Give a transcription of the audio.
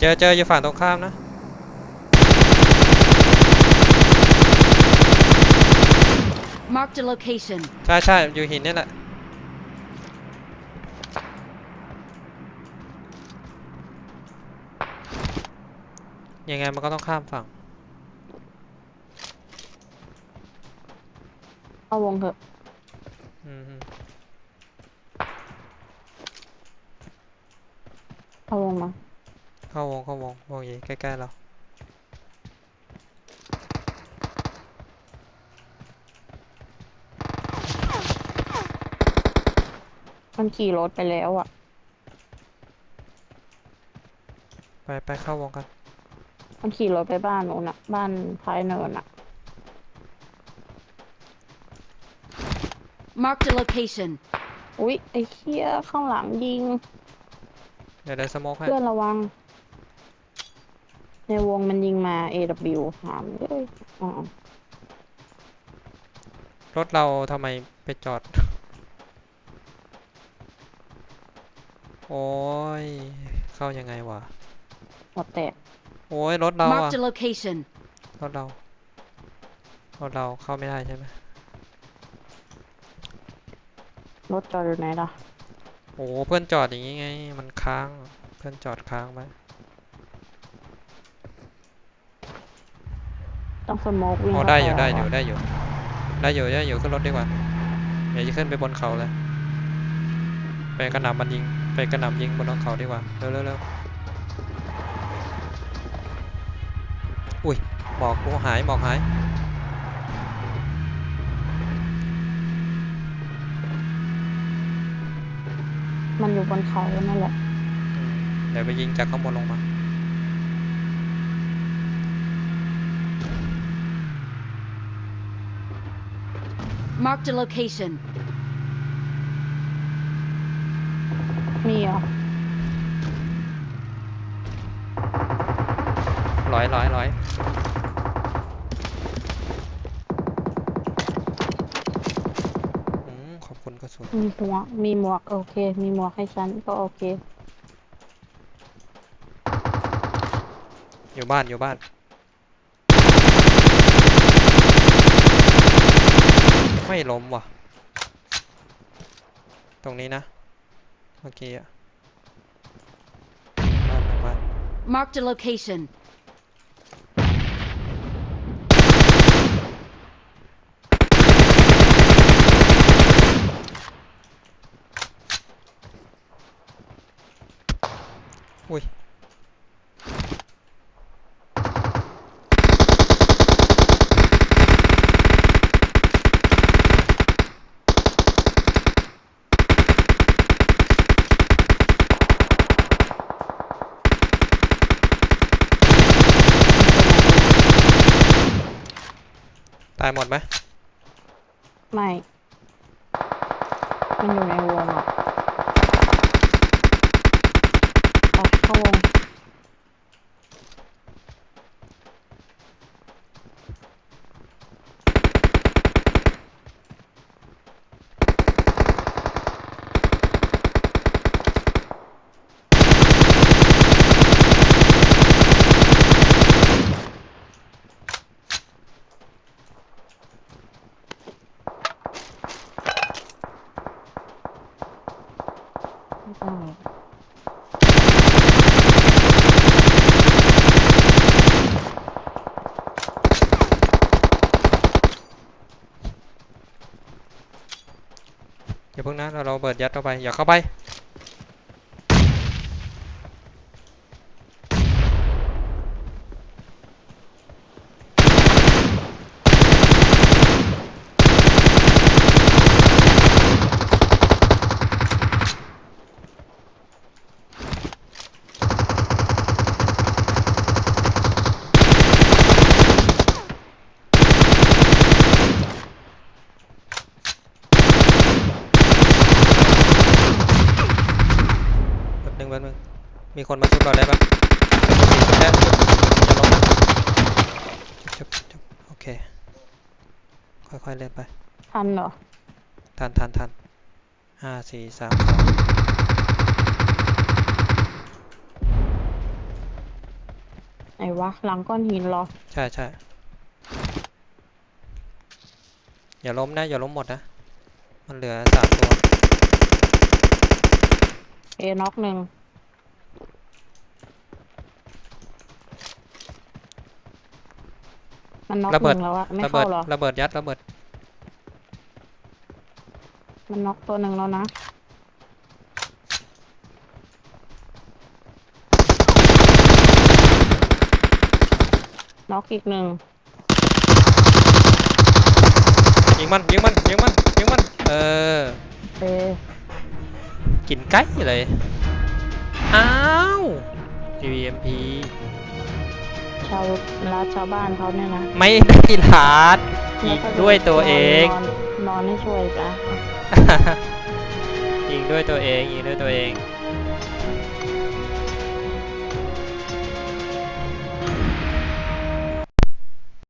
เจอเจออยู่ฝั่งตรงข้ามนะ Marked a location. ใช่ใช่อยู่หินนี่แหละยังไงมันก็ต้องข้ามฝั่งเข้าวงเถอะอืมฮึเข้าวงมา เข้าวงเข้าวงวงใหญ่ใกล้ๆเรามันขี่รถไปแล้วอะ ไปไปเข้าวงกันมันขี่รถไปบ้านโน้นอะ บ้านท้ายเนินอะ Marked a location. อุ๊ย ไอ้เหี้ยข้างหลังยิง เดี๋ยวได้สโมกให้ เพื่อนระวัง ในวงมันยิงมา AW ถามเลยอ๋อรถเราทำไมไปจอด โอ้ย เข้ายังไงวะหัวแตกโอ้ย รถเราอะ Marked a location. รถเรา รถเราเข้าไม่ได้ใช่ไหมรถจอดอยู่ไหนล่ะ โอ้เพื่อนจอดอย่างงี้ไง มันค้าง เพื่อนจอดค้างไว้ ต้องสโมกวิ่งโอ้เข้าได้ปอยู่ได้อยู่เหรได้อยู่ ได้อยู่ได้อยู่ขึ้นรถดีกว่าอย่าจะขึ้นไปบนเขาเลย ไปกระหน่ำมันยิง ไปกระหน่ำยิงบนเขาดีกว่าเร็วเร็วเร็วอุ้ยหมอกกูหายหมอกหายมันอยู่บนเขานั่นแหละอืมเดี๋ยวไปยิงจากข้างบนลงมา Marked a location. มีเหรอร้อยร้อยร้อยอืมขอบคุณกระสุนมีหมวกมีหมวกโอเค มีหมวกให้ฉันก็โอเค อยู่บ้านอยู่บ้าน ไม่ล้มว่ะ ตรงนี้นะ เมื่อกี้อะบ้านบ้าน Marked a location. อุ้ย ตายหมดไหมไม่ มันอยู่ในวงอะไปเข้าวง องอย่าเพิ่งนะเราเราเปิดยัดเข้าไป อย่าเข้าไป แป๊บนึงแป๊บนึง มีคนมาชุบเราได้ปะมีชุบได้ชุบอย่าลงนะชุบชุบชุบโอเค ค่อยๆเล่นไป ทันเหรอ ทันทันทันห้าสี่สามสองไหนวะ หลังก้อนหินเหรอ ใช่ใช่อย่าล้มนะ อย่าล้มหมดนะ มันเหลือสามตัว เอน็อกหนึ่ง มันน็อกระหเบิดนึ่งแล้วอะไม่ระเบิเข้าดเหรอ ระเบิดยัดระเบิดมันน็อกตัวหนึ่งแล้วนะ น็อกอีกหนึ่ง ยิงมันยิงมันยิงมันยิงมันเออเอกินไก่เลยอ้าว GVMP ชาวรัฐชาวบ้านเขาเนี่ยนะไม่ได้ลาดยิงแล้ก็ด้วยตัวเองนอนนอนให้ช่วยจ้ะ ยิงด้วยตัวเองยิงด้วยตัวเอง